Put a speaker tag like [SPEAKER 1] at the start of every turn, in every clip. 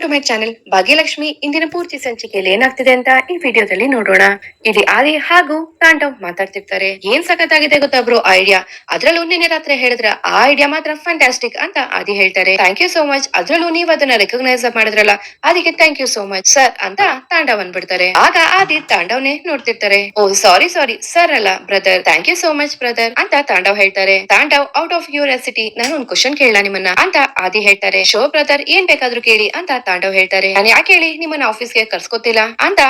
[SPEAKER 1] To my channel Bhagyalakshmi ಇಂದಿನ ಪೂರ್ತಿ ಸಂಚಿಕೆಯಲ್ಲಿ ಏನಾಗ್ತಿದೆ ಅಂತ ಈ ವಿಡಿಯೋದಲ್ಲಿ ನೋಡೋಣ. ಇಲ್ಲಿ ಆದಿ ಹಾಗೂ ತಾಂಡವ್ ಮಾತಾಡ್ತಿರ್ತಾರೆ. ಏನ್ ಸಖತ್ತಾಗಿದೆ ಗೊತ್ತಾ ಬ್ರೋ ಐಡಿಯಾ ಅದ್ರಲ್ಲೂ ನಿನ್ನೆ ರಾತ್ರಿ ಹೇಳಿದ್ರ, ಆ ಐಡಿಯಾ ಮಾತ್ರ ಫ್ಯಾಂಟಾಸ್ಟಿಕ್ ಅಂತ ಆದಿ ಹೇಳ್ತಾರೆ. ಥ್ಯಾಂಕ್ ಯು ಸೋ ಮಚ್ ಅದ್ರಲ್ಲೂ ನೀವ್ ಅದನ್ನ ರೆಕಗ್ನೈಸ್ ಮಾಡಿದ್ರಲ್ಲ ಅದಕ್ಕೆ thank you so much sir ಅಂತ ತಾಂಡವ್ ಅನ್ಬಿಡ್ತಾರೆ. ಆಗ ಆದಿ ತಾಂಡವ್ನೇ ನೋಡ್ತಿರ್ತಾರೆ. ಓ ಸಾರಿ ಸಾರಿ ಸರ್ ಅಲ್ಲ brother thank you so much brother ಅಂತ ತಾಂಡವ್ ಹೇಳ್ತಾರೆ. ತಾಂಡವ್ ಔಟ್ ಆಫ್ ಕ್ಯೂರಿಯಾಸಿಟಿ ನಾನು ಒಂದ್ ಕ್ವಶನ್ ಕೇಳಲ್ಲ ನಿಮ್ಮನ್ನ ಅಂತ ಆದಿ ಹೇಳ್ತಾರೆ. ಶೋ ಬ್ರದರ್ ಏನ್ ಬೇಕಾದ್ರೂ ಕೇಳಿ ಅಂತ ತಾಂಡವ್ ಹೇಳ್ತಾರೆ. ನಾನು ಯಾಕೆ ಹೇಳಿ ನಿಮ್ಮನ್ನ ಆಫೀಸ್ಗೆ ಕರ್ಸ್ಕೊತಿಲ್ಲ? ಅಂತ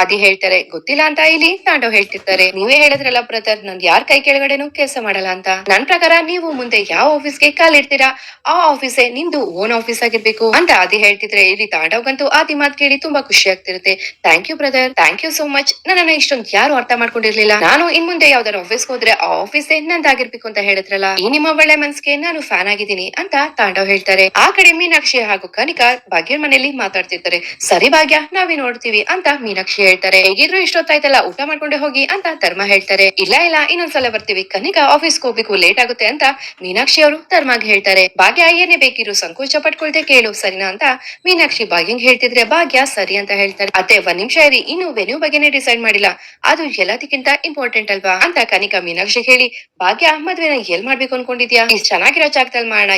[SPEAKER 1] ಆದಿ ಹೇಳ್ತಾರೆ, ಗೊತ್ತಿಲ್ಲ ಅಂತ ಇಲ್ಲಿ ನಾಡು ಹೇಳ್ತಿರ್ತಾರೆ. ನೀವೇ ಹೇಳಿದ್ರಲ್ಲ ಬ್ರದರ್ ನನ್ ಯಾರ್ ಕೈ ಕೆಳಗಡೆನೂ ಕೆಲಸ ಮಾಡಲ್ಲ ಅಂತ. ನನ್ ಪ್ರಕಾರ ನೀವು ಮುಂದೆ ಯಾವ ಆಫೀಸ್ಗೆ ಕಾಲಿಡ್ತೀರಾ, ಆ ಆಫೀಸೇ ನಿಮ್ದು ಓನ್ ಆಫೀಸ್ ಆಗಿರ್ಬೇಕು. ಅಂತ ಅದಿ ಹೇಳ್ತಿದ್ರೆ, ಇಲ್ಲಿ ತಾಂಡವ್ಗಂತೂ ಆದಿ ಮಾತ್ ಕೇಳಿ ತುಂಬಾ ಖುಷಿ ಆಗ್ತಿರುತ್ತೆ. Thank you brother thank you so much ನನ್ನ ಇಷ್ಟೊಂದು ಯಾರು ಅರ್ಥ ಮಾಡ್ಕೊಂಡಿರ್ಲಿಲ್ಲ. ನಾನು ಇನ್ ಮುಂದೆ ಯಾವ್ದಾರ ಆಫೀಸ್ ಹೋದ್ರೆ ಆ ಆಫೀಸೇ ನಂದಾಗಿರ್ಬೇಕು ಅಂತ ಹೇಳಿದ್ರಲ್ಲ. ಈ ನಿಮ್ಮ ಒಳ್ಳೆ ಮನ್ಸ್ಗೆ ನಾನು ಫ್ಯಾನ್ ಆಗಿದ್ದೀನಿ ಅಂತ ತಾಂಡವ್ ಹೇಳ್ತಾರೆ. ಆ ಕಡೆ ಮೀನಾಕ್ಷಿ ಹಾಗೂ ಕನಿಕಾ ಭಾಗ್ಯ ಮನೆಯಲ್ಲಿ ಮಾತಾಡ್ತಿರ್ತಾರೆ. ಸರಿ ಭಾಗ್ಯ, ನಾವೇ ನೋಡ್ತೀವಿ ಅಂತ ಮೀನಾಕ್ಷಿ ಹೇಳ್ತಾರೆ, ಹೇಗಿದ್ರು ಇಷ್ಟೊತ್ತಾಯ್ತಲ್ಲ, ಊಟ ಮಾಡ್ಕೊಂಡೆ ಹೋಗಿ ಅಂತ ಧರ್ಮ ಹೇಳ್ತಾರೆ. ಇಲ್ಲ ಇಲ್ಲ, ಇನ್ನೊಂದ್ಸಲ ಬರ್ತೀವಿ. ಕನಿಕಾ ಆಫೀಸ್ ಹೋಗ್ಬೇಕು ಲೇಟ್ ಆಗುತ್ತೆ ಅಂತ ಮೀನಾಕ್ಷಿ ಅವರು ಧರ್ಮಾಗ್ ಹೇಳ್ತಾರೆ. ಭಾಗ್ಯ, ಏನೇ ಬೇಕಿರು ಸಂಕೋಚ ಪಟ್ಕೊಳ್ತೆ ಕೇಳು, ಸರಿನಾ? ಅಂತ ಮೀನಾಕ್ಷಿ ಭಾಗ್ಯಂಗ್ ಹೇಳ್ತಿದ್ರೆ, ಭಾಗ್ಯ, ಸರಿ ಅಂತ ಹೇಳ್ತಾರೆ. ಅದೇ, ಒಂದ್ ನಿಮಿಷ ಇರಿ, ಇನ್ನು ವೆನ್ಯೂ ಬಗ್ಗೆನೇ ಡಿಸೈಡ್ ಮಾಡಿಲ್ಲ. ಅದು ಎಲ್ಲದಕ್ಕಿಂತ ಇಂಪಾರ್ಟೆಂಟ್ ಅಲ್ವಾ? ಅಂತ ಕನಿಕಾ ಮೀನಾಕ್ಷಿ ಹೇಳಿ, ಭಾಗ್ಯ, ಮದ್ವೆನ ಎಲ್ ಮಾಡ್ಬೇಕು ಅನ್ಕೊಂಡಿದ್ಯಾ? ಇಷ್ಟ ಚೆನ್ನಾಗಿರೋ ಜಾಗದಲ್ಲಿ ಮಾಡೋಣ.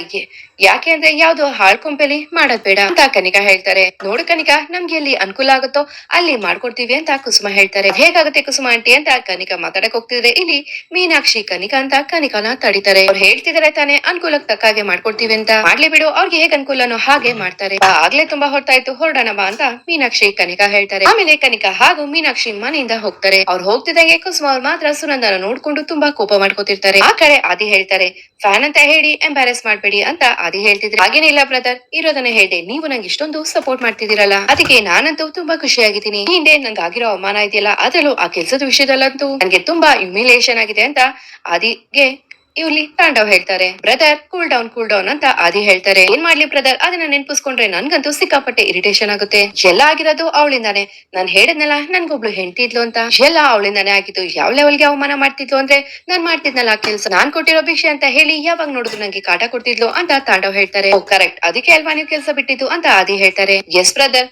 [SPEAKER 1] ಯಾಕೆ ಅಂದ್ರೆ ಯಾವ್ದೋ ಹಾಳ್ ಕೊಂಪೆಲಿ ಮಾಡೋದ್ ಬೇಡ ಅಂತ ಕನಿಕಾ ಹೇಳ್ತಾರೆ. ನೋಡು ಕನಿಕಾ, ನಮ್ಗೆ ಎಲ್ಲಿ ಅನುಕೂಲ ಆಗುತ್ತೋ, ಅಲ್ಲಿ ಮಾಡ್ಕೊಡ್ತೀವಿ. ಅಂತ ಕುಸುಮ ಹೇಳ್ತಾರೆ. ಹೇಗಾಗುತ್ತೆ ಕುಸುಮ ಆಂಟಿ ಅಂತ ಕನಿಕಾ ಮಾತಾಡಕ್ ಹೋಗ್ತಿದ್ರೆ ಇಲ್ಲಿ ಮೀನಾಕ್ಷಿ, ಕನಿಕಾ ಅಂತ ಕನಿಕಾನ ತಡಿತಾರೆ. ಅವ್ರು ಹೇಳ್ತಿದಾರೆ ತಾನೆ, ಅನುಕೂಲಕ್ಕೆ ತಕ್ಕ ಹಾಗೆ ಮಾಡ್ಕೊಡ್ತೀವಿ ಅಂತ. ಮಾಡ್ಲಿ ಬಿಡು, ಅವ್ರಿಗೆ ಹೇಗ್ ಅನುಕೂಲನೋ ಹಾಗೆ ಮಾಡ್ತಾರೆ. ಆಗ್ಲೇ ತುಂಬಾ ಹೊರತಾಯ್ತು, ಹೊರಡೋಣ ಬಾ ಅಂತ ಮೀನಾಕ್ಷಿ, ಕನಿಕಾ ಹೇಳ್ತಾರೆ. ಆಮೇಲೆ ಕನಿಕಾ ಹಾಗೂ ಮೀನಾಕ್ಷಿ ಮನೆಯಿಂದ ಹೋಗ್ತಾರೆ. ಅವ್ರು ಹೋಗ್ತಿದಂಗೆ ಕುಸುಮ ಅವ್ರು ಮಾತ್ರ ಸುನಂದನ ನೋಡ್ಕೊಂಡು ತುಂಬಾ ಕೋಪ ಮಾಡ್ಕೋತಿರ್ತಾರೆ. ಆ ಕಡೆ ಆದಿ ಹೇಳ್ತಾರೆ, ಫ್ಯಾನ್ ಅಂತ ಹೇಳಿ ಎಂಬಾರೆಸ್ ಮಾಡ್ಬೇಡಿ ಅಂತ ಆದಿ ಹೇಳ್ತಿದ್ರೆ. ಹಾಗೇನಿಲ್ಲ ಬ್ರದರ್ ಇರೋದನ್ನ ಹೇಳಿದೆ. ನೀವು ನಂಗೆ ಇಷ್ಟೊಂದು ಸಪೋರ್ಟ್ ಮಾಡ್ತಿದ್ದೀರಲ್ಲ. ಅದಕ್ಕೆ ನಾನಂತೂ ತುಂಬಾ ಖುಷಿಯಾಗಿದ್ದೀನಿ. ಹಿಂದೆ ನಂಗೆ ಆಗಿರೋ ಅವಮಾನ ಇದೆಯಲ್ಲ, ಅದರಲ್ಲೂ ಆ ಕೆಲಸದ ವಿಷಯದಲ್ಲಂತೂ ನನಗೆ ತುಂಬಾ ಹ್ಯುಮಿಲೇಷನ್ ಆಗಿದೆ ಅಂತ ಆದಿಗೆ ಇವ್ಲಿ ತಾಂಡವ್ ಹೇಳ್ತಾರೆ. Brother cool down cool down ಅಂತ ಆದಿ ಹೇಳ್ತಾರೆ. ಏನ್ ಮಾಡ್ಲಿ ಬ್ರದರ್ ಅದನ್ನ ನೆನ್ಪಿಸ್ಕೊಂಡ್ರೆ ನನ್ಗಂತೂ ಸಿಕ್ಕಾಪಟ್ಟೆ ಇರಿಟೇಷನ್ ಆಗುತ್ತೆ. ಜೆಲ್ಲ ಆಗಿರೋದು ಅವಳಿಂದಾನೆ. ನಾನ್ ಹೇಳದ್ನಲ್ಲ, ನನ್ಗೊಬ್ಳು ಹೆಂಡ್ತಿದ್ಲು ಅಂತ. ಜೆಲ್ಲ ಅವಳಿಂದಾನೆ ಆಗಿತ್ತು ಯಾವ ಲೆವೆಲ್ಗೆ ಅವಮಾನ ಮಾಡ್ತಿದ್ಲು ಅಂದ್ರೆ ನಾನ್ ಮಾಡ್ತಿದ್ನಲ್ಲ ಆ ಕೆಲ್ಸ. ನಾನ್ ಕೊಟ್ಟಿರೋ ಭಿಕ್ಷೆ ಅಂತ ಹೇಳಿ ಯಾವಾಗ ನೋಡಿದ್ರು ನಂಗೆ ಕಾಟ ಕೊಡ್ತಿದ್ಲು ಅಂತ ತಾಂಡವ್ ಹೇಳ್ತಾರೆ. ಕರೆಕ್ಟ್ ಅದಕ್ಕೆ ಅಲ್ವಾ ನೀವು ಕೆಲ್ಸ ಬಿಟ್ಟಿದ್ದು? ಅಂತ ಆದಿ ಹೇಳ್ತಾರೆ. ಎಸ್ ಬ್ರದರ್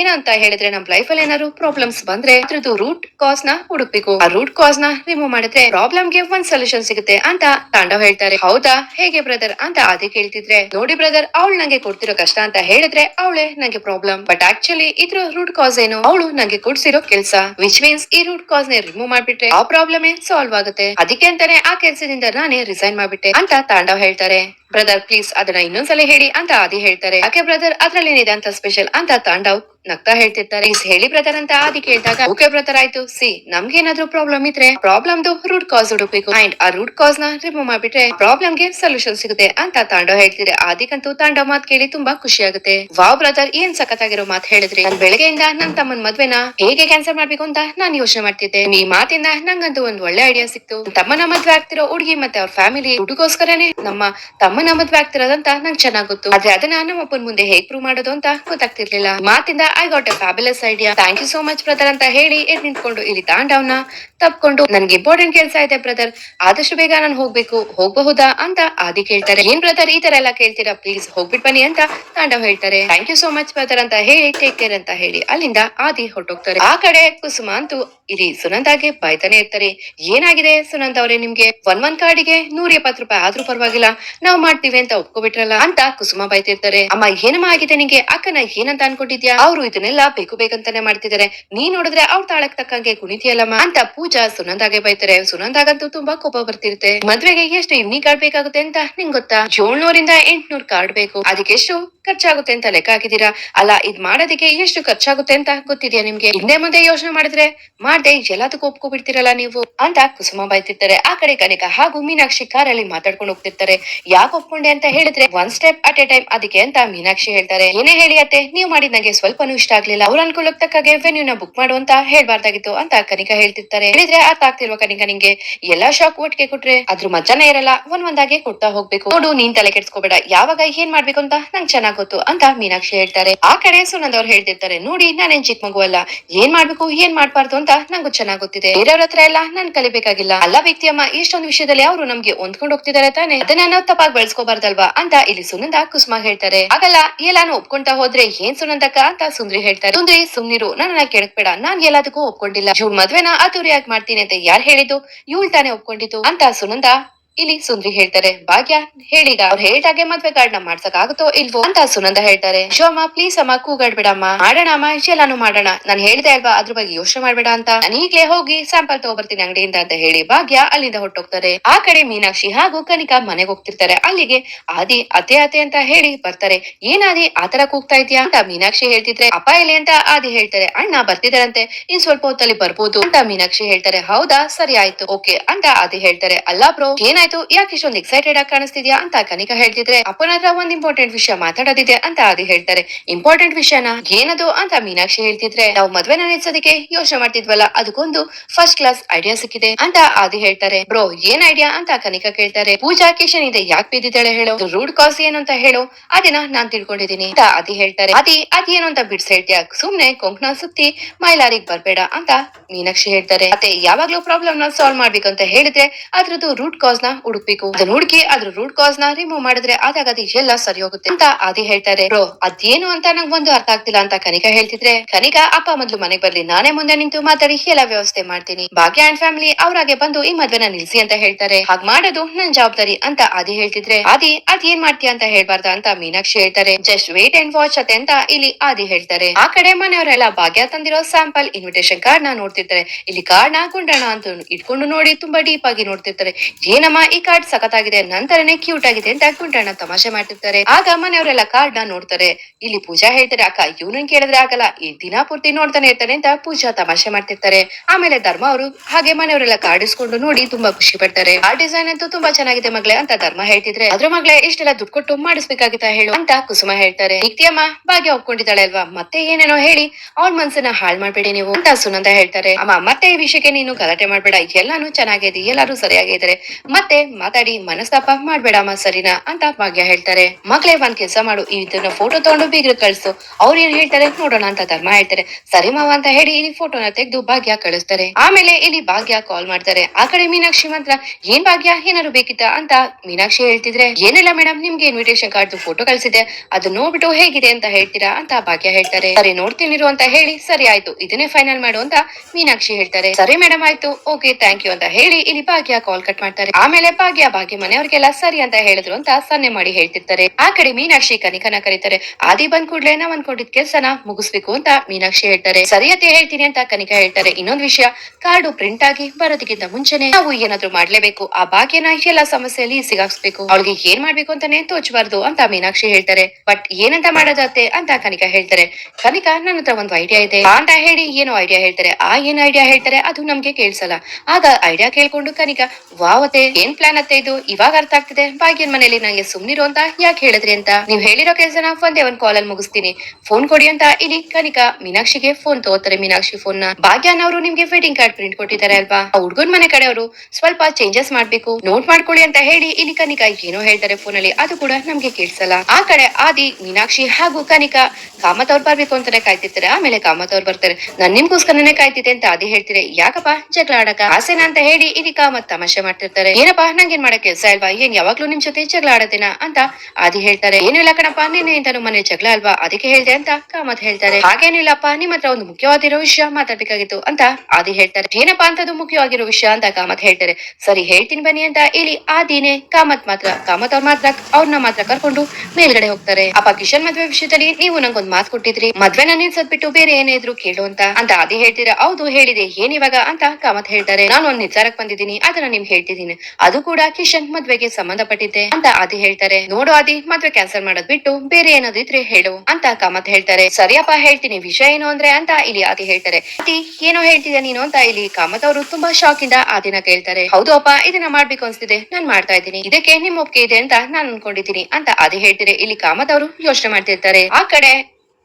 [SPEAKER 1] ಏನಂತ ಹೇಳಿದ್ರೆ ನಮ್ ಲೈಫ್ ಅಲ್ಲಿ ಏನಾದ್ರು ಪ್ರಾಬ್ಲಮ್ಸ್ ಬಂದ್ರೆ ಅದ್ರದ್ದು ರೂಟ್ ಕಾಸ್ನ ಹುಡುಕ್ಬೇಕು. ಆ ರೂಟ್ ಕಾಸ್ನ ರಿಮೂವ್ ಮಾಡಿದ್ರೆ ಪ್ರಾಬ್ಲಮ್ಗೆ ಒಂದ್ ಸೊಲ್ಯೂಷನ್ ಸಿಗುತ್ತೆ ಅಂತ ತಾಂಡವ್ ಹೇಳ್ತಾರೆ. ಹೌದಾ? ಹೇಗೆ ಬ್ರದರ್ ಅಂತ ಅದೇ ಕೇಳ್ತಿದ್ರೆ, ನೋಡಿ ಬ್ರದರ್ ಅವಳು ನಂಗೆ ಕೊಡ್ತಿರೋ ಕಷ್ಟ ಅಂತ ಹೇಳಿದ್ರೆ ಅವಳೇ ನಂಗೆ ಪ್ರಾಬ್ಲಮ್ ಬಟ್ ಆಕ್ಚುಲಿ ಇದ್ರ ರೂಟ್ ಕಾಸ್ ಏನು? ಅವಳು ನಂಗೆ ಕೊಡ್ಸಿರೋ ಕೆಲ್ಸ. ವಿಚ್ ಮೀನ್ಸ್ ಈ ರೂಟ್ ಕಾಸ್ ನೇ ರಿಮೂವ್ ಮಾಡ್ಬಿಟ್ರೆ ಆ ಪ್ರಾಬ್ಲಮ್ ಸಾಲ್ವ್ ಆಗುತ್ತೆ. ಅದಕ್ಕೆ ಅಂತಾನೆ ಆ ಕೆಲ್ಸದಿಂದ ನಾನೇ ರಿಸೈನ್ ಮಾಡ್ಬಿಟ್ಟೆ ಅಂತ ತಾಂಡವ್ ಹೇಳ್ತಾರೆ. ಬ್ರದರ್ ಪ್ಲೀಸ್ ಅದನ್ನ ಇನ್ನೊಂದ್ಸಲ ಹೇಳಿ ಅಂತ ಆದಿ ಹೇಳ್ತಾರೆ. ಯಾಕೆ ಬ್ರದರ್ ಅದ್ರಲ್ಲಿ ಏನಿದೆ ಅಂತ ಸ್ಪೆಷಲ್ ಅಂತ ತಾಂಡವ್ ನಗ್ತಾ ಹೇಳ್ತಿರ್ತಾರೆ. ಪ್ಲೀಸ್ ಹೇಳಿ ಬ್ರದರ್ ಅಂತ ಆದಿ ಕೇಳಿದಾಗ ಓಕೆ ಬ್ರದರ್ ಆಯ್ತು. ಸಿ ನಮ್ಗೆ ಏನಾದ್ರೂ ಪ್ರಾಬ್ಲಮ್ ಇದ್ರೆ ಪ್ರಾಬ್ಲಮ್ ರೂಟ್ ಕಾಸ್ ಹುಡುಕ್ಬೇಕು. ಅಂಡ್ ಆ ರೂಟ್ ಕಾಸ್ನ ರಿಮೂವ್ ಮಾಡ್ಬಿಟ್ರೆ ಪ್ರಾಬ್ಲಮ್ಗೆ ಸೊಲ್ಯೂಷನ್ ಸಿಗುತ್ತೆ ಅಂತ ತಾಂಡವ್ ಹೇಳ್ತಿದ್ರೆ ಆದಿಕಂತೂ ತಾಂಡವ್ ಮಾತ್ ಕೇಳಿ ತುಂಬಾ ಖುಷಿ ಆಗುತ್ತೆ ವಾವ್ ಬ್ರದರ್ ಏನ್ ಸಖತ್ತಾಗಿರೋ ಮಾತ್ ಹೇಳಿದ್ರಿ? ನನ್ ಬೆಳಗ್ಗೆಯಿಂದ ನನ್ ತಮ್ಮನ್ ಮದ್ವೆನ ಹೇಗೆ ಕ್ಯಾನ್ಸಲ್ ಮಾಡ್ಬೇಕು ಅಂತ ನಾನ್ ಯೋಚನೆ ಮಾಡ್ತಿದ್ದೆ. ಈ ಮಾತಿಂದ ನಂಗಂತೂ ಒಂದ್ ಒಳ್ಳೆ ಐಡಿಯಾ ಸಿಕ್ತು. ತಮ್ಮನ ಮದ್ವೆ ಆಗ್ತಿರೋ ಹುಡುಗಿ ಮತ್ತೆ ಅವ್ರ ಫ್ಯಾಮಿಲಿ ಹುಡುಗೋಸ್ಕರನೇ ನಮ್ಮ ತಮ್ಮನ ಮದ್ವೆ ಆಗ್ತಿರೋದಂತ ನಂಗೆ ಚೆನ್ನಾಗ್ ಗೊತ್ತು. ಆದ್ರೆ ಅದನ್ನ ನಮ್ಮ ಅಪ್ಪನ ಮುಂದೆ ಹೇಗ್ ಪ್ರೂವ್ ಮಾಡೋದು ಅಂತ ಗೊತ್ತಾಗ್ತಿರ್ಲಿಲ್ಲ. ಮಾತಿಂದ I got a fabulous idea thank you so much brother ಅಂತ ಹೇಳಿ ಎದ್ ನಿಂತ್ಕೊಂಡು ಇಲ್ಲಿ ತಾಂಡವ್ನ ತಪ್ಕೊಂಡು ನನ್ಗೆ ಇಂಪಾರ್ಟೆಂಟ್ ಕೆಲಸ ಇದೆ ಬ್ರದರ್ ಆದಷ್ಟು ಬೇಗ ನಾನು ಹೋಗ್ಬೇಕು. ಹೋಗಬಹುದಾ ಅಂತ ಆದಿ ಕೇಳ್ತಾರೆ. ಏನ್ ಬ್ರದರ್ ಈ ತರ ಎಲ್ಲ ಕೇಳ್ತೀರಾ? ಪ್ಲೀಸ್ ಹೋಗ್ಬಿಟ್ ಬನ್ನಿ ಅಂತ ತಾಂಡವ್ ಹೇಳ್ತಾರೆ. Thank you so much brother ಅಂತ ಹೇಳಿ ಟೇಕ್ ಕೇರ್ ಅಂತ ಹೇಳಿ ಅಲ್ಲಿಂದ ಆದಿ ಹೊರಟೋಗ್ತಾರೆ. ಆ ಕಡೆ ಕುಸುಮ ಅಂತೂ ಇಲ್ಲಿ ಸುನಂದಾಗೆ ಬೈತಾನೆ ಇರ್ತಾರೆ. ಏನಾಗಿದೆ? ಸುನಂದ ಅವರೇ ನಿಮ್ಗೆ ಒನ್ ಒನ್ ಕಾರ್ಡಿಗೆ ನೂರ ಎಪ್ಪತ್ತು ರೂಪಾಯಿ ಆದ್ರೂ ಪರವಾಗಿಲ್ಲ. ನಾವ್ ಮಾಡ್ತೀವಿ ಅಂತ ಒಪ್ಕೊಬಿಟ್ರಲ್ಲ ಅಂತ ಕುಸುಮ ಬೈತಿರ್ತಾರೆ. ಅಮ್ಮ, ಏನಮ್ಮ ಆಗಿದೆ ನಿಂಗೆ? ಅಕ್ಕನ ಏನಂತ ಅನ್ಕೊಂಡಿದ್ಯಾ? ಅವ್ರು ಇದನ್ನೆಲ್ಲ ಬೇಕು ಬೇಕಂತಾನೆ ಮಾಡ್ತಿದ್ದಾರೆ ನೀ ನೋಡಿದ್ರೆ ಅವ್ರ ತಾಳಕ್ ತಕ್ಕಂಗೆ ಕುಣಿತಿಯಲ್ಲಮ್ಮ ಅಂತ ಪೂಜಾ ಸುನಂದಾಗೆ ಬೈತಾರೆ. ಸುನಂದಾಗಂತೂ ತುಂಬಾ ಕೋಪ ಬರ್ತಿರುತ್ತೆ. ಮದ್ವೆಗೆ ಎಷ್ಟು ಇವ್ನಿ ಕಾರ್ಡ್ ಬೇಕಾಗುತ್ತೆ ಅಂತ ನಿಂಗ್ ಗೊತ್ತಾ? ಏಳ್ನೂರಿಂದ ಎಂಟ್ನೂರ್ ಕಾರ್ಡ್ ಬೇಕು. ಅದಕ್ಕೆ ಎಷ್ಟು ಖರ್ಚಾಗುತ್ತೆ ಅಂತ ಲೆಕ್ಕ ಹಾಕಿದೀರಾ? ಅಲ್ಲ, ಇದ್ ಮಾಡೋದಕ್ಕೆ ಎಷ್ಟು ಖರ್ಚಾಗುತ್ತೆ ಅಂತ ಗೊತ್ತಿದ್ಯಾ ನಿಮ್ಗೆ? ಹಿಂದೆ ಮುಂದೆ ಯೋಚನೆ ಮಾಡಿದ್ರೆ ಮಾಡ್ದೆ ಎಲ್ಲದಕ್ಕೂ ಒಪ್ಕೊಬಿಡ್ತೀರಲ್ಲ ನೀವು? ಅಂತ ಕುಸುಮ ಬೈತಿರ್ತಾರೆ. ಆ ಕಡೆ ಕನಿಕ ಹಾಗೂ ಮೀನಾಕ್ಷಿ ಕಾರಲ್ಲಿ ಮಾತಾಡ್ಕೊಂಡು ಹೋಗ್ತಿರ್ತಾರೆ. ಯಾಕೆ ಒಪ್ಕೊಂಡೆ ಅಂತ ಹೇಳಿದ್ರೆ one step at a time ಅದಕ್ಕೆ ಅಂತ ಮೀನಾಕ್ಷಿ ಹೇಳ್ತಾರೆ. ಏನೇ ಹೇಳಿ ಅತ್ತೆ, ನೀವು ಮಾಡಿದ ನಂಗೆ ಸ್ವಲ್ಪನೂ ಇಷ್ಟ ಆಗ್ಲಿಲ್ಲ. ಅವ್ರ ಅನುಕೂಲಕ್ಕೆ ತಕ್ಕಾಗೆ ವೆನ್ಯೂನ ಬುಕ್ ಮಾಡು ಅಂತ ಹೇಳ್ಬಾರ್ದಾಗಿತ್ತು ಅಂತ ಕನಿಕಾ ಹೇಳ್ತಿರ್ತಾರೆ. ಹೇಳಿದ್ರೆ ಅರ್ಥ ಆಗ್ತಿರುವ ಕನಿಕ ನಿಂಗೆ? ಎಲ್ಲಾ ಶಾಕ್ ಒಟ್ಟಿಗೆ ಕೊಟ್ರೆ ಅದ್ರ ಮಜಾನೇ ಇರಲ್ಲ. ಒಂದ್ ಒಂದಾಗೆ ಕೊಡ್ತಾ ಹೋಗ್ಬೇಕು. ನೋಡು, ನೀನ್ ತಲೆ ಕೆಡ್ಸ್ಕೋಬೇಡ. ಯಾವಾಗ ಏನ್ ಮಾಡ್ಬೇಕು ಅಂತ ನಂಗೆ ಚೆನ್ನಾಗ್ ಗೊತ್ತು ಅಂತ ಮೀನಾಕ್ಷಿ ಹೇಳ್ತಾರೆ. ಆ ಕಡೆ ಸುನಂದ್ ಅವ್ರು ಹೇಳ್ತಿರ್ತಾರೆ. ನೋಡಿ, ನಾನೇನ್ ಚಿಕ್ಕ ಮಗು ಅಲ್ಲ. ಏನ್ ಮಾಡ್ಬೇಕು, ಏನ್ ಮಾಡ್ಬಾರ್ದು ಅಂತ ನಂಗೂ ಚೆನ್ನಾಗ್ ಗೊತ್ತಿದೆ ಬೇರೆಯವ್ರ ಹತ್ರ ಎಲ್ಲ ನಾನ್ ಕಲಿಬೇಕಾಗಿಲ್ಲ. ಅಲ್ಲ ವ್ಯಕ್ತಿಯಮ್ಮ, ಇಷ್ಟೊಂದು ವಿಷಯದಲ್ಲಿ ಅವರು ನಮ್ಗೆ ಹೊಂದ್ಕೊಂಡು ಹೋಗ್ತಿದ್ದಾರೆ ತಾನೆ. ಅದನ್ನ ನಾವು ತಪ್ಪಾಗಿ ಬೆಳೆಸ್ಕೋಬಾರ್ದಲ್ವಾ ಅಂತ ಇಲ್ಲಿ ಸುನಂದ ಕುಸುಮ ಹೇಳ್ತಾರೆ. ಆಗಲ್ಲ ಎಲ್ಲಾನು ಒಪ್ಕೊಂತಾ ಹೋದ್ರೆ ಏನ್ ಸುನಂದಕ್ಕ ಅಂತ ಸುಂದ್ರಿ ಹೇಳ್ತಾರೆ. ಸುಂದ್ರಿ, ಸುಮ್ನಿರು ನನ್ನ ಕೆಡಕ್ಬೇಡ. ನಾನ್ ಎಲ್ಲದಕ್ಕೂ ಒಪ್ಕೊಂಡಿಲ್ಲ. ಇವ್ ಮದ್ವೆನ ಅದ್ದೂರಿಯಾಗಿ ಮಾಡ್ತೀನಿ ಅಂತ ಯಾರ್ ಹೇಳಿದ್ದು? ಇವಳ್ ತಾನೇ ಒಪ್ಕೊಂಡಿದ್ದು ಅಂತ ಸುನಂದ ಇಲ್ಲಿ ಸುಂದ್ರಿ ಹೇಳ್ತಾರೆ, ಭಾಗ್ಯ ಹೇಳಿಗ ಅವ್ರು ಹೇಳ್ದಾಗೆ ಮದ್ವೆ ಕಾರ್ಡ್ನ ಮಾಡ್ಸಕ್ ಆಗುತ್ತೋ ಇಲ್ವೋ ಅಂತ ಸುನಂದ ಹೇಳ್ತಾರೆ. ಶಿವಮ್ಮ ಪ್ಲೀಸ್ ಅಮ್ಮ, ಕೂಗಾಡ್ಬೇಡಮ್ಮ. ಮಾಡೋಣ ಅಮ್ಮ ಎಲ್ಲಾನು ಮಾಡೋಣ. ನಾನ್ ಹೇಳಿದೆ ಅಲ್ವಾ, ಅದ್ರ ಬಗ್ಗೆ ಯೋಚನೆ ಮಾಡ್ಬೇಡ ಅಂತ. ನಾನು ಈಗ್ಲೇ ಹೋಗಿ ಸ್ಯಾಂಪಲ್ ತಗೋಬರ್ತೀನಿ ಅಂಗಡಿಯಿಂದ ಅಂತ ಹೇಳಿ ಭಾಗ್ಯ ಅಲ್ಲಿಂದ ಹೊಟ್ಟೋಗ್ತಾರೆ ಆ ಕಡೆ ಮೀನಾಕ್ಷಿ ಹಾಗೂ ಕನಿಕಾ ಮನೆಗೆ ಹೋಗ್ತಿರ್ತಾರೆ. ಅಲ್ಲಿಗೆ ಆದಿ, ಅತ್ತೆ ಅತ್ತೆ ಅಂತ ಹೇಳಿ ಬರ್ತಾರೆ. ಏನಾದಿ ಆತರ ಕೂಗ್ತಾ ಇದ್ಯಾ ಅಂತ ಮೀನಾಕ್ಷಿ ಹೇಳ್ತಿದ್ರೆ, ಅಪ್ಪ ಇಲ್ಲಿ ಅಂತ ಆದಿ ಹೇಳ್ತಾರೆ. ಅಣ್ಣ ಬರ್ತಿದಾರಂತೆ. ಇನ್ ಸ್ವಲ್ಪ ಹೊತ್ತಲ್ಲಿ ಬರ್ಬೋದು. ಅಂತ ಮೀನಾಕ್ಷಿ ಹೇಳ್ತಾರೆ. ಹೌದಾ, ಸರಿ ಆಯ್ತು. ಓಕೆ. ಅಂತ ಆದಿ ಹೇಳ್ತಾರೆ. ಅಲ್ಲ ಬ್ರೋ ಏನಾಯ್ತು ಯಾಕೆ ಇಷ್ಟೊಂದು ಎಕ್ಸೈಟೆಡ್ ಆಗಿ ಕಾಣಿಸ್ತಿದ್ಯಾ? ಅಂತ ಕನಿಕ ಹೇಳ್ತಿದ್ರೆ, ಅಪ್ಪನ ಹತ್ರ ಒಂದ್ ಇಂಪಾರ್ಟೆಂಟ್ ವಿಷಯ ಮಾತಾಡೋದಿದೆ ಅಂತ ಆದಿ ಹೇಳ್ತಾರೆ. ಇಂಪಾರ್ಟೆಂಟ್ ವಿಷಯನ ಏನದು ಅಂತ ಮೀನಾಕ್ಷಿ ಹೇಳ್ತಿದ್ರೆ, ನಾವು ಮದ್ವೆನ ನಿಲ್ಸೋದಕ್ಕೆ ಯೋಚನೆ ಮಾಡ್ತಿದ್ವಲ್ಲ, ಅದಕ್ಕೊಂದು ಫಸ್ಟ್ ಕ್ಲಾಸ್ ಐಡಿಯಾ ಸಿಕ್ಕಿದೆ ಅಂತ ಆದಿ ಹೇಳ್ತಾರೆ. ಬ್ರೋ, ಏನ್ ಐಡಿಯಾ ಅಂತ ಕನಿಕ ಕೇಳ್ತಾರೆ. ಪೂಜಾ, ಕೇಶನ್ ಇದೆ, ಯಾಕೆ ಬಿದ್ದಿದ್ದಾಳೆ ಹೇಳು? ರೂಡ್ ಕಾಸ್ ಏನು ಅಂತ ಹೇಳು? ಅದನ್ನ ನಾನ್ ತಿಳ್ಕೊಂಡಿದ್ದೀನಿ ಅಂತ ಆದಿ ಹೇಳ್ತಾರೆ. ಅದಿ ಅದೇನು ಅಂತ ಬಿಡ್ಸ್ ಹೇಳ್ತೀಯ? ಸುಮ್ನೆ ಕೊಂಕಣ ಸುತ್ತಿ ಮೈಲಾರಿಗೆ ಬರ್ಬೇಡ ಅಂತ ಮೀನಾಕ್ಷಿ ಹೇಳ್ತಾರೆ. ಮತ್ತೆ ಯಾವಾಗ್ಲೂ ಪ್ರಾಬ್ಲಮ್ನ ಸಾಲ್ವ್ ಮಾಡ್ಬೇಕು ಅಂತ ಹೇಳಿದ್ರೆ, ಅದ್ರದ್ದು ರೂಟ್ ಕಾಸ್ನ ಹುಡುಕ್ಬೇಕು ಅದನ್ನ ಹುಡುಕಿ ಅದ್ರ ರೂಟ್ ಕಾಸ್ನ ರಿಮೂವ್ ಮಾಡಿದ್ರೆ ಆದಾಗ ಅದು ಎಲ್ಲ ಸರಿ ಹೋಗುತ್ತೆ ಅಂತ ಆದಿ ಹೇಳ್ತಾರೆ. ಬ್ರೋ, ಅದೇನು ಅಂತ ನಂಗೆ ಒಂದು ಅರ್ಥ ಆಗ್ತಿಲ್ಲ ಅಂತ ಕನಿಕಾ ಹೇಳ್ತಿದ್ರೆ, ಕನಿಕಾ ಅಪ್ಪ ಮೊದ್ಲು ಮನೆಗ್ ಬರ್ಲಿ, ನಾನೇ ಮುಂದೆ ನಿಂತು ಮಾತಾಡಿ ಎಲ್ಲ ವ್ಯವಸ್ಥೆ ಮಾಡ್ತೀನಿ. ಭಾಗ್ಯ ಅಂಡ್ ಫ್ಯಾಮಿಲಿ ಅವ್ರಾಗೆ ಬಂದು ಈ ಮದ್ವೆನ ನಿಲ್ಸಿ ಅಂತ ಹೇಳ್ತಾರೆ. ಹಾಗ್ ಮಾಡೋದು ನನ್ ಜವಾಬ್ದಾರಿ ಅಂತ ಆದಿ ಹೇಳ್ತಿದ್ರೆ, ಆದಿ ಅದ್ ಏನ್ ಮಾಡ್ತೀಯ ಅಂತ ಹೇಳ್ಬಾರ್ದ ಅಂತ ಮೀನಾಕ್ಷಿ ಹೇಳ್ತಾರೆ. ಜಸ್ಟ್ ವೇಟ್ ಅಂಡ್ ವಾಚ್ ಅತ್ತೆ ಅಂತ ಇಲ್ಲಿ ಆದಿ ಹೇಳ್ತಾರೆ. ಆ ಕಡೆ ಮನೆಯವರೆಲ್ಲ ಭಾಗ್ಯ ತಂದಿರೋ ಸ್ಯಾಂಪಲ್ ಇನ್ವಿಟೇಷನ್ ಕಾರ್ಡ್ನ ನೋಡ್ತಿರ್ತಾರೆ. ಇಲ್ಲಿ ಕಾರ್ಡ್ನ ಗುಂಡಣ ಅಂತ ಇಟ್ಕೊಂಡು ನೋಡಿ ತುಂಬಾ ಡೀಪ್ ಆಗಿ ನೋಡ್ತಿರ್ತಾರೆ. ಏನಮ್ಮ ಈ ಕಾರ್ಡ್ ಸಖತ್ತಾಗಿದೆ, ನಂತರನೇ ಕ್ಯೂಟ್ ಆಗಿದೆ ಅಂತ ಗುಂಡಣ್ಣ ತಮಾಷೆ ಮಾಡ್ತಿರ್ತಾರೆ. ಆಗ ಮನೆಯವರೆಲ್ಲ ಕಾರ್ಡ್ನ ನೋಡ್ತಾರೆ. ಇಲ್ಲಿ ಪೂಜಾ ಹೇಳ್ತಾರೆ, ಅಕ್ಕ, ಇವನನ್ ಕೇಳಿದ್ರೆ ಆಗಲ್ಲ. ಈ ದಿನ ಪೂರ್ತಿ ನೋಡ್ತಾನೆ ಇರ್ತಾನೆ ಅಂತ ಪೂಜಾ ತಮಾಷೆ ಮಾಡ್ತಿರ್ತಾರೆ. ಆಮೇಲೆ ಧರ್ಮ ಅವರು ಹಾಗೆ ಮನೆಯವರೆಲ್ಲ ಕಾರ್ಡ್ ಇಸ್ಕೊಂಡು ನೋಡಿ ತುಂಬಾ ಖುಷಿ ಪಡ್ತಾರೆ. ಆ ಡಿಸೈನ್ ಅಂತೂ ತುಂಬಾ ಚೆನ್ನಾಗಿದೆ ಮಗಳೇ ಅಂತ ಧರ್ಮ ಹೇಳ್ತಿದ್ರೆ. ಅದ್ರ ಮಗಳೇ ಇಷ್ಟೆಲ್ಲ ದುಡ್ಡು ಕೊಟ್ಟು ಮಾಡಿಸ್ಬೇಕಾಗಿತ್ತ ಹೇಳು ಅಂತ ಕುಸುಮ ಹೇಳ್ತಾರೆ. ನಿತ್ಯಮ್ಮ, ಭಾಗ್ಯ ಒಪ್ಕೊಂಡಿದ್ದಾಳೆ ಅಲ್ವಾ? ಮತ್ತೆ ಏನೇನೋ ಹೇಳಿ ಅವ್ನ ಮನ್ಸನ್ನ ಹಾಳ್ ಮಾಡ್ಬೇಡಿ ನೀವು ಅಂತ ಸುನಂದ ಹೇಳ್ತಾರೆ. ಅಮ್ಮ, ಮತ್ತೆ ಈ ವಿಷಯಕ್ಕೆ ನೀನು ಗಲಾಟೆ ಮಾಡ್ಬೇಡ. ಎಲ್ಲಾನು ಚೆನ್ನಾಗಿದೆ ಎಲ್ಲಾರು ಸರಿಯಾಗಿದ್ದಾರೆ. ಮತ್ತೆ ಮಾತಾಡಿ ಮನಸ್ತಾಪ ಮಾಡ್ಬೇಡ ಅಮ್ಮ ಸರಿನಾ ಅಂತ ಭಾಗ್ಯ ಹೇಳ್ತಾರೆ. ಮಗಳೇ ಒಂದ್ ಕೆಲ್ಸ ಮಾಡು ಇದನ್ನ ಫೋಟೋ ತಗೊಂಡು ಬೀಗ್ರ ಕಳಿಸು. ಅವ್ರು ಏನ್ ಹೇಳ್ತಾರೆ ನೋಡೋಣ ಅಂತ ಧರ್ಮ ಹೇಳ್ತಾರೆ. ಸರಿ ಮಾವ ಅಂತ ಹೇಳಿ ಇಲ್ಲಿ ಫೋಟೋನ ತೆಗೆದು ಭಾಗ್ಯ ಕಳಿಸ್ತಾರೆ. ಆಮೇಲೆ ಇಲ್ಲಿ ಭಾಗ್ಯ ಕಾಲ್ ಮಾಡ್ತಾರೆ. ಆ ಕಡೆ ಮೀನಾಕ್ಷಿ ಮಾತ್ರ, ಏನ್ ಭಾಗ್ಯ? ಏನಾದ್ರು ಬೇಕಿತ್ತ? ಅಂತ ಮೀನಾಕ್ಷಿ ಹೇಳ್ತಿದ್ರೆ, ಏನಿಲ್ಲ ಮೇಡಮ್ ನಿಮ್ಗೆ ಇನ್ವಿಟೇಷನ್ ಕಾರ್ಡ್ ಫೋಟೋ ಕಳ್ಸಿದೆ ಅದು ನೋಡ್ಬಿಟ್ಟು ಹೇಗಿದೆ ಅಂತ ಹೇಳ್ತೀರಾ? ಅಂತ ಭಾಗ್ಯ ಹೇಳ್ತಾರೆ. ಸರಿ ನೋಡ್ತೀನಿರು ಅಂತ ಹೇಳಿ, ಸರಿ ಆಯ್ತು, ಇದನ್ನೇ ಫೈನಲ್ ಮಾಡು ಅಂತ ಮೀನಾಕ್ಷಿ ಹೇಳ್ತಾರೆ. ಸರಿ ಮೇಡಮ್ ಆಯ್ತು ಓಕೆ ಥ್ಯಾಂಕ್ ಯು ಅಂತ ಹೇಳಿ ಇಲ್ಲಿ ಭಾಗ್ಯ ಕಾಲ್ ಕಟ್ ಮಾಡ್ತಾರೆ. ಆಮೇಲೆ ಭಾಗ್ಯ ಭಾಗ್ಯ ಮನೆಯವ್ರಿಗೆಲ್ಲ ಸರಿ ಅಂತ ಹೇಳಿದ್ರು ಅಂತ ಸನ್ನೆ ಮಾಡಿ ಹೇಳ್ತಿರ್ತಾರೆ. ಆ ಕಡೆ ಮೀನಾಕ್ಷಿ ಕನಿಕನ ಕರೀತಾರೆ. ಆದಿ ಬಂದ್ ಕೂಡ್ಲೆ ನಾವ್ ಅನ್ಕೊಂಡಿದ್ ಕೆಲ್ಸನ ಮುಗಿಸ್ಬೇಕು ಅಂತ ಮೀನಾಕ್ಷಿ ಹೇಳ್ತಾರೆ. ಸರಿಯತೆ ಹೇಳ್ತೀನಿ ಅಂತ ಕನಿಕ ಹೇಳ್ತಾರೆ. ಇನ್ನೊಂದ್ ವಿಷಯ, ಕಾರ್ಡು ಪ್ರಿಂಟ್ ಆಗಿ ಬರೋದಕ್ಕಿಂತ ಮುಂಚೆನೆ ನಾವು ಏನಾದ್ರು ಮಾಡ್ಲೇಬೇಕು. ಆ ಭಾಗ್ಯನ ಎಲ್ಲ ಸಮಸ್ಯೆಯಲ್ಲಿ ಸಿಗಾಕ್ಸ್ಬೇಕು. ಅವಳಿಗೆ ಏನ್ ಮಾಡ್ಬೇಕು ಅಂತಾನೆ ತೋಚಬಾರ್ದು ಅಂತ ಮೀನಾಕ್ಷಿ ಹೇಳ್ತಾರೆ. ಬಟ್ ಏನಂತ ಮಾಡೋದತ್ತೆ ಅಂತ ಕನಿಕ ಹೇಳ್ತಾರೆ. ಕನಿಕ ನನ್ನ ಹತ್ರ ಒಂದು ಐಡಿಯಾ ಇದೆ. ಅಂತ ಹೇಳಿ ಏನೋ ಐಡಿಯಾ ಹೇಳ್ತಾರೆ. ಆ ಏನ್ ಐಡಿಯಾ ಹೇಳ್ತಾರೆ ಅದು ನಮ್ಗೆ ಕೇಳ್ಸಲ್ಲ. ಆಗ ಐಡಿಯಾ ಕೇಳ್ಕೊಂಡು ಕನಿಕ ವಾವತೆ ಏನ್ ಪ್ಲಾನ್ ಅತ್ತೆ ಇದು? ಇವಾಗ ಅರ್ಥ ಆಗ್ತಿದೆ. ಭಾಗ್ಯನ್ ಮನೇಲಿ ನಂಗೆ ಸುಮ್ನಿರು ಅಂತ ಯಾಕೆ ಹೇಳಿದ್ರಿ ಅಂತ? ನೀವ್ ಹೇಳಿರೋ ಕೆಲ್ಸನ ಒಂದೇ ಒಂದ್ ಕಾಲ್ ಅಲ್ಲಿ ಮುಗಿಸ್ತೀನಿ. ಫೋನ್ ಕೊಡಿ ಅಂತ ಇಲ್ಲಿ ಕನಿಕಾ, ಮೀನಾಕ್ಷಿಗೆ ಫೋನ್ ತಗೋತಾರೆ ಮೀನಾಕ್ಷಿ ಫೋನ್ನ. ಭಾಗ್ಯನ್ ಅವರು ನಿಮ್ಗೆ ವೆಡ್ಡಿಂಗ್ ಕಾರ್ಡ್ ಪ್ರಿಂಟ್ ಕೊಟ್ಟಿದ್ದಾರೆ ಅಲ್ವಾ? ಆ ಹುಡ್ಗನ್ ಮನೆ ಕಡೆಯವರು ಸ್ವಲ್ಪ ಚೇಂಜಸ್ ಮಾಡ್ಬೇಕು. ನೋಟ್ ಮಾಡ್ಕೊಳ್ಳಿ ಅಂತ ಹೇಳಿ ಇಲ್ಲಿ ಕನಿಕಾ ಏನೋ ಹೇಳ್ತಾರೆ ಫೋನ್ ಅಲ್ಲಿ. ಅದು ಕೂಡ ನಮ್ಗೆ ಕೇಳಿಸಲ್ಲ. ಆ ಕಡೆ ಆದಿ, ಮೀನಾಕ್ಷಿ ಹಾಗೂ ಕನಿಕಾ ಕಾಮತ್ ಅವ್ರು ಬರ್ಬೇಕು ಅಂತಾನೆ ಕಾಯ್ತಿರ್ತಾರೆ. ಆಮೇಲೆ ಕಾಮತ್ ಅವ್ರು ಬರ್ತಾರೆ. ನಾನ್ ನಿಮ್ಗೋಸ್ಕರನೇ ಕಾಯ್ತಿದ್ದೆ ಅಂತ ಆದಿ ಹೇಳ್ತಾರೆ ಯಾಕಪ್ಪ ಜಗಳ ಆಡಕ? ಆಸೆನಾ ಅಂತ ಹೇಳಿ ಇಲ್ಲಿ ಕಾಮತ್ ತಮಾಷೆ ಮಾಡ್ತಿರ್ತಾರೆ. ಏನಪ್ಪ ನಂಗೇನ್ ಮಾಡಕ್ ಕೆಲ್ಸ ಅಲ್ವಾ? ಏನ್ ಯಾವಾಗ್ಲೂ ನಿಮ್ ಜೊತೆ ಜಗಳ ಆಡತೇನ ಅಂತ ಆದಿ ಹೇಳ್ತಾರೆ. ಏನಿಲ್ಲ ಕಣಪ್ಪ ನಿನ್ನೆಯಿಂದನು ಮನೆ ಜಗಳ ಅಲ್ವಾ? ಅದಕ್ಕೆ ಹೇಳ್ದೆ ಅಂತ ಕಾಮತ್ ಹೇಳ್ತಾರೆ. ಹಾಗೇನಿಲ್ಲಪ್ಪ ನಿಮ್ ಹತ್ರ ಒಂದು ಮುಖ್ಯವಾಗಿರೋ ವಿಷಯ ಮಾತಾಡ್ಬೇಕಾಗಿತ್ತು ಅಂತ ಆದಿ ಹೇಳ್ತಾರೆ. ಏನಪ್ಪಾ ಅಂತದ್ದು ಮುಖ್ಯವಾಗಿರೋ ವಿಷಯ ಅಂತ ಕಾಮತ್ ಹೇಳ್ತಾರೆ. ಸರಿ, ಹೇಳ್ತೀನಿ ಬನ್ನಿ ಅಂತ ಇಲ್ಲಿ ಆದಿನೇ ಕಾಮತ್ ಮಾತ್ರ, ಕಾಮತ್ ಅವ್ರ ಮಾತ್ರ ಅವ್ರನ್ನ ಮಾತ್ರ ಕರ್ಕೊಂಡು ಮೇಲ್ಗಡೆ ಹೋಗ್ತಾರೆ. ಅಪ್ಪ, ಕಿಶನ್ ಮದ್ವೆ ವಿಷಯದಲ್ಲಿ ನೀವು ನಂಗೊಂದ್ ಮಾತು ಕೊಟ್ಟಿದ್ರಿ. ಮದ್ವೆನ ನಿಲ್ಸದ್ಬಿಟ್ಟು ಬೇರೆ ಏನೇ ಕೇಳು ಅಂತ ಅಂತ ಆದಿ ಹೇಳ್ತೀರಾ? ಹೌದು, ಹೇಳಿದೆ. ಏನಿವಾಗ ಅಂತ ಕಾಮತ್ ಹೇಳ್ತಾರೆ. ನಾನು ಒಂದ್ ನಿರ್ಧಾರಕ್ಕೆ ಬಂದಿದ್ದೀನಿ. ಅದನ್ನ ನಿಮ್ಗೆ ಹೇಳ್ತಿದ್ದೀನಿ. ಅದು ಕೂಡ ಕಿಶನ್ ಮದ್ವೆಗೆ ಸಂಬಂಧಪಟ್ಟಿದ್ದೆ ಅಂತ ಆದಿ ಹೇಳ್ತಾರೆ. ನೋಡು ಆದಿ, ಮದ್ವೆ ಕ್ಯಾನ್ಸಲ್ ಮಾಡೋದ್ ಬಿಟ್ಟು ಬೇರೆ ಏನಾದ್ರು ಇದ್ರೆ ಹೇಳು ಅಂತ ಕಾಮತ್ ಹೇಳ್ತಾರೆ. ಸರಿಯಪ್ಪ, ಹೇಳ್ತೀನಿ. ವಿಷಯ ಏನು ಅಂದ್ರೆ ಅಂತ ಇಲ್ಲಿ ಆದಿ ಹೇಳ್ತಾರೆ. ಆದಿ, ಏನೋ ಹೇಳ್ತಿದ್ಯಾ ನೀನು ಅಂತ ಇಲ್ಲಿ ಕಾಮತ್ ಅವರು ತುಂಬಾ ಶಾಕ್ ಇಂದ ಆದಿನ ಕೇಳ್ತಾರೆ. ಹೌದು ಅಪ್ಪ, ಇದನ್ನ ಮಾಡ್ಬೇಕು ಅನ್ಸ್ತಿದೆ. ನಾನ್ ಮಾಡ್ತಾ ಇದ್ದೀನಿ. ಇದಕ್ಕೆ ನಿಮ್ ಒಪ್ಪಿಗೆ ಇದೆ ಅಂತ ನಾನ್ ಅನ್ಕೊಂಡಿದ್ದೀನಿ ಅಂತ ಆದಿ ಹೇಳ್ತಾರೆ ಇಲ್ಲಿ ಕಾಮತ್ ಅವರು ಯೋಚನೆ ಮಾಡ್ತಿರ್ತಾರೆ. ಆ ಕಡೆ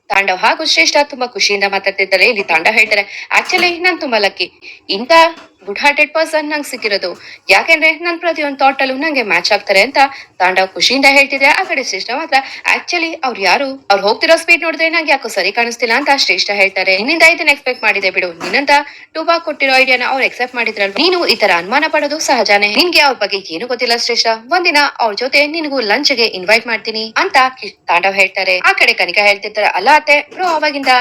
[SPEAKER 1] ತಾಂಡವ್ ಹಾಗೂ ಶ್ರೇಷ್ಠ ತುಂಬಾ ಖುಷಿಯಿಂದ ಮಾತಾಡ್ತಿರ್ತಾರೆ. ಇಲ್ಲಿ ತಾಂಡವ್ ಹೇಳ್ತಾರೆ. ಆಕ್ಚುಲಿ ನಾನ್ ತುಂಬಾ ಲಕ್ಕಿ ಇಂತ ಗುಡ್ ಪರ್ಸನ್ ನಂಗೆ ಸಿಕ್ಕಿರೋದು. ಯಾಕೆಂದ್ರೆ ನನ್ನ ಪ್ರತಿಯೊಂದು ಥಾಟ್ ನಂಗೆ ಮ್ಯಾಚ್ ಆಗ್ತಾರೆ ಅಂತ ತಾಂಡವ್ ಖುಷಿಯಿಂದ ಹೇಳ್ತಿದ್ರೆ ಆ ಕಡೆ ಶ್ರೇಷ್ಠ ಮಾತ್ರ. ಆಕ್ಚುಲಿ ಅವ್ರು ಯಾರು? ಅವ್ರು ಹೋಗ್ತಿರೋ ಸ್ಪೀಡ್ ನೋಡಿದ್ರೆ ನಂಗೆ ಯಾಕೋ ಸರಿ ಕಾಣಿಸ್ತಿಲ್ಲ ಅಂತ ಶ್ರೇಷ್ಠ ಹೇಳ್ತಾರೆ. ನಿನ್ನಿಂದ ಇದನ್ನ ಎಕ್ಸ್ಪೆಕ್ಟ್ ಮಾಡಿದೆ ಬಿಡು. ನಿನ್ನಂತ ಟೂಬಾ ಕೊಟ್ಟಿರೋ ಐಡಿಯಾನ ಅವ್ರು ಎಕ್ಸೆಪ್ಟ್ ಮಾಡಿದ್ರಲ್ವ? ನೀನು ಈ ತರ ಅನುಮಾನ ಪಡೋದು ಸಹಜಾನೆ. ನಿನ್ಗೆ ಅವ್ರ ಬಗ್ಗೆ ಏನು ಗೊತ್ತಿಲ್ಲ ಶ್ರೇಷ್ಠ. ಒಂದಿನ ಅವ್ರ ಜೊತೆ ನಿನಗೂ ಲಂಚ್ಗೆ ಇನ್ವೈಟ್ ಮಾಡ್ತೀನಿ ಅಂತ ತಾಂಡವ್ ಹೇಳ್ತಾರೆ. ಆ ಕಡೆ ಕನಿಕಾ ಹೇಳ್ತಿರ್ತಾರೆ ಅಲ್ಲ ಅತ್ತೆ ಅವಾಗಿಂದ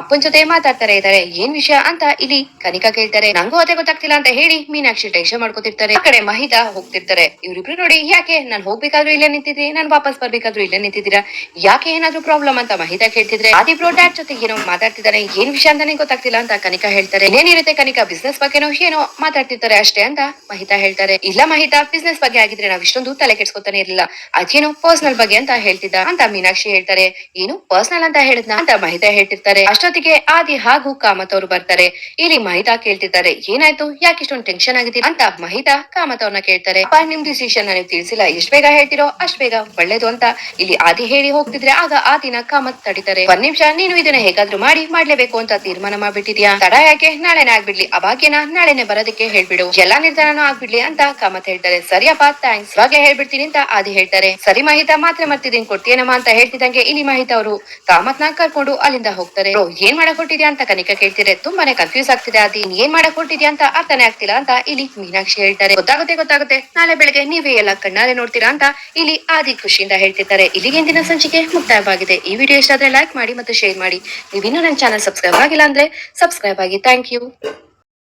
[SPEAKER 1] ಅಪ್ಪನ್ ಜೊತೆ ಮಾತಾಡ್ತಾರೆ, ಇದಾರೆ. ಏನ್ ವಿಷಯ ಅಂತ ಇಲ್ಲಿ ಕನಿಕಾ ಕೇಳ್ತಾರೆ. ನಂಗೂ ಅದೇ ಗೊತ್ತಾಗ್ತಿಲ್ಲ ಅಂತ ಹೇಳಿ ಮೀನಾಕ್ಷಿ ಟೆನ್ಷನ್ ಮಾಡ್ಕೊತಿರ್ತಾರೆ. ಕಡೆ ಮಹಿತಾ ಹೋಗ್ತಿರ್ತಾರೆ. ಇವ್ರಿಬ್ರು ನೋಡಿ, ಯಾಕೆ ನಾನ್ ಹೋಗ್ಬೇಕಾದ್ರೂ ಇಲ್ಲೇ ನಿಂತಿದ್ರಿ ನಾನ್ ವಾಪಸ್ ಬರ್ಬೇಕಾದ್ರೂ ಇಲ್ಲೇ ನಿಂತಿದ್ದೀರಾ? ಯಾಕೆ ಏನಾದ್ರೂ ಪ್ರಾಬ್ಲಮ್ ಅಂತ ಮಹಿತಾ ಕೇಳ್ತಿದ್ರೆ, ಆದಿಬ್ರು ಡ್ಯಾಡ್ ಜೊತೆ ಏನೋ ಮಾತಾಡ್ತಿದ್ದಾರೆ ಏನ್ ವಿಷಯ ಅಂತಾನೆ ಗೊತ್ತಾಗ್ತಿಲ್ಲ ಅಂತ ಕನಿಕಾ ಹೇಳ್ತಾರೆ. ಏನಿರುತ್ತೆ ಕನಿಕಾ ಬಿಸ್ನೆಸ್ ಬಗ್ಗೆನೋ ಏನೋ ಮಾತಾಡ್ತಿರ್ತಾರೆ ಅಷ್ಟೇ ಅಂತ ಮಹಿತಾ ಹೇಳ್ತಾರೆ. ಇಲ್ಲ ಮಹಿತಾ ಬಿಸ್ನೆಸ್ ಬಗ್ಗೆ ಆಗಿದ್ರೆ ನಾವ್ ಇಷ್ಟೊಂದು ತಲೆ ಕೆಡ್ಸ್ಕೊತಾನೆ ಇರಲಿಲ್ಲ. ಅದೇನೋ ಪರ್ಸನಲ್ ಬಗ್ಗೆ ಅಂತ ಹೇಳ್ತಿದ್ದ ಅಂತ ಮೀನಾಕ್ಷಿ ಹೇಳ್ತಾರೆ. ಏನು ಪರ್ಸನಲ್ ಅಂತ ಹೇಳಿದ್ನ ಅಂತ ಮಹಿತಾ ಹೇಳ್ತಿರ್ತಾರೆ. ಅಷ್ಟೊತ್ತಿಗೆ ಆದಿ ಹಾಗೂ ಕಾಮತ್ ಬರ್ತಾರೆ. ಇಲ್ಲಿ ಮಹಿತಾ ಕೇಳ್ತಿದ್ದಾರೆ ಏನಾಯ್ತು? ಯಾಕೆ ಇಷ್ಟೊಂದು ಟೆನ್ಷನ್ ಆಗಿದ್ದೀರಾ ಅಂತ ಮಹಿತಾ ಕಾಮತ್ ಅವ್ರನ್ನ ಕೇಳ್ತಾರೆ ನಿಮ್ ಡಿಸಿಷನ್ ನೀವು ತಿಳಿಸಿಲ್ಲ. ಎಷ್ಟ್ ಬೇಗ ಹೇಳ್ತಿರೋ ಅಷ್ಟ್ ಬೇಗ ಒಳ್ಳೇದು ಅಂತ. ಇಲ್ಲಿ ಆದಿ ಹೇಳಿ ಹೋಗ್ತಿದ್ರೆ ಆಗ ಆದಿನ ಕಾಮತ್ ತಡಿತಾರೆ. ಒಂದ್ ನಿಮಿಷ ನೀನು ಇದನ್ನ ಹೇಗಾದ್ರೂ ಮಾಡಿ ಮಾಡ್ಲೇಬೇಕು ಅಂತ ತೀರ್ಮಾನ ಮಾಡ್ಬಿಟ್ಟಿದ್ಯಾ? ತಡ ಯಾಕೆ? ನಾಳೆನೆ ಆಗ್ಬಿಡ್ಲಿ. ಅವಾಗೇನ? ನಾಳೆನೆ ಬರೋದಕ್ಕೆ ಹೇಳ್ಬಿಡು. ಎಲ್ಲಾ ನಿರ್ಧಾರನೂ ಆಗ್ಬಿಡ್ಲಿ ಅಂತ ಕಾಮತ್ ಹೇಳ್ತಾರೆ. ಸರಿಯಪ್ಪ ಥ್ಯಾಂಕ್ಸ್ ಇವಾಗ ಹೇಳ್ಬಿಡ್ತೀನಿ ಅಂತ ಆದಿ ಹೇಳ್ತಾರೆ. ಸರಿ ಮಹಿತಾ ಮಾತ್ರ ಮರ್ತಿದ್ದೀನಿ ಕೊಡ್ತೀನಮ್ಮ ಅಂತ ಹೇಳ್ತಿದ್ದಂಗೆ ಇಲ್ಲಿ ಮಹಿತಾ ಅವರು ಕಾಮತ್ನ ಕರ್ಕೊಂಡು ಅಲ್ಲಿಂದ ಹೋಗ್ತಾರೆ. "ಬ್ರೋ, ಏನ್ ಮಾಡಕ್ ಹೊಟ್ಟಿದ್ಯಾ ಅಂತ ಕನಿಕಾ ಕೇಳ್ತಿದ್ರೆ ತುಂಬಾನೇ ಕನ್ಫ್ಯೂಸ್ ಆಗ್ತಿದೆ ಆದಿ. ನೀನ್ ಏನ್ ಮಾಡಕ್ ಹೊಟ್ಟಿದ್ಯಾ ಅಂತ ಅರ್ಥನೇ ಆಗ್ತಿಲ್ಲ ಅಂತ ಇಲ್ಲಿ ಮೀನಾಕ್ಷಿ ಹೇಳ್ತಾರೆ. ಗೊತ್ತಾಗುತ್ತೆ ಗೊತ್ತಾಗುತ್ತೆ. ನಾಳೆ ಬೆಳಗ್ಗೆ ನೀವೇ ಎಲ್ಲ ಕಣ್ಣಾರೆ ನೋಡ್ತೀರಾ ಅಂತ ಇಲ್ಲಿ ಆದಿ ಖುಷಿಯಿಂದ ಹೇಳ್ತಿದ್ದಾರೆ ಇಲ್ಲಿಗೆ ಇಂದಿನ ಸಂಚಿಕೆ ಮುಕ್ತಾಯವಾಗಿದೆ. ಈ ವಿಡಿಯೋ ಇಷ್ಟ ಆದ್ರೆ ಲೈಕ್ ಮಾಡಿ ಮತ್ತು ಶೇರ್ ಮಾಡಿ. ನೀವಿನ್ನೂ ನನ್ನ ಚಾನಲ್ ಸಬ್ಸ್ಕ್ರೈಬ್ ಆಗಿಲ್ಲ ಅಂದ್ರೆ ಸಬ್ಸ್ಕ್ರೈಬ್ ಆಗಿ. Thank you